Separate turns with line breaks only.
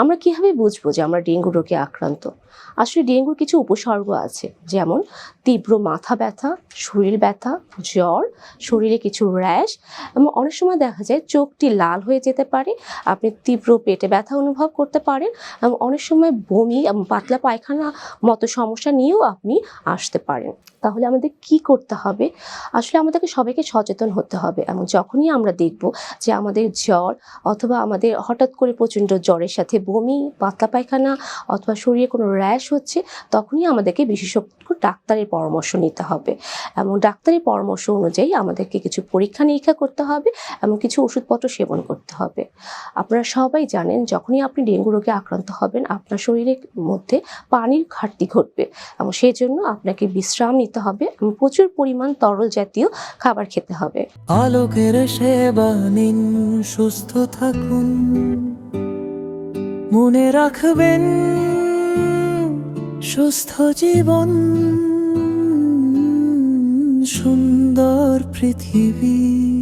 আমরা কীভাবে বুঝব যে আমরা ডেঙ্গু রোগে আক্রান্ত? আসলে ডেঙ্গুর কিছু উপসর্গ আছে, যেমন তীব্র মাথা ব্যথা, শরীর ব্যথা, জ্বর, শরীরে কিছু র্যাশ, এবং অনেক সময় দেখা যায় চোখটি লাল হয়ে যেতে পারে, আপনি তীব্র পেটে ব্যথা অনুভব করতে পারেন, এবং অনেক সময় বমি এবং পাতলা পায়খানা মতো সমস্যা নিয়েও আপনি আসতে পারেন। তাহলে আমাদের কি করতে হবে? আসলে আমাদেরকে সবাইকে সচেতন হতে হবে। এবং যখনই আমরা দেখব যে আমাদের জ্বর অথবা আমাদের হঠাৎ করে প্রচণ্ড জ্বরের সাথে বমি, পাতলা পায়খানা অথবা শরীরে কোনো র্যাশ হচ্ছে, তখনই আমাদেরকে বিশেষজ্ঞ ডাক্তারের পরামর্শ নিতে হবে। এবং ডাক্তারের পরামর্শ অনুযায়ী আমাদেরকে কিছু পরীক্ষা নিরীক্ষা করতে হবে এবং কিছু ওষুধপত্র সেবন করতে হবে। আপনারা সবাই জানেন, যখনই আপনি ডেঙ্গু রোগে আক্রান্ত হবেন, আপনার শরীরের মধ্যে পানির ঘাটতি ঘটবে। এবং সেই জন্য আপনাকে বিশ্রাম নিতে হবে এবং প্রচুর পরিমাণ তরল জাতীয় খাবার খেতে হবে।
আলোকের সেবা নিন, সুস্থ থাকুন। মনে রাখবেন, সুস্থ জীবন সুন্দর পৃথিবী।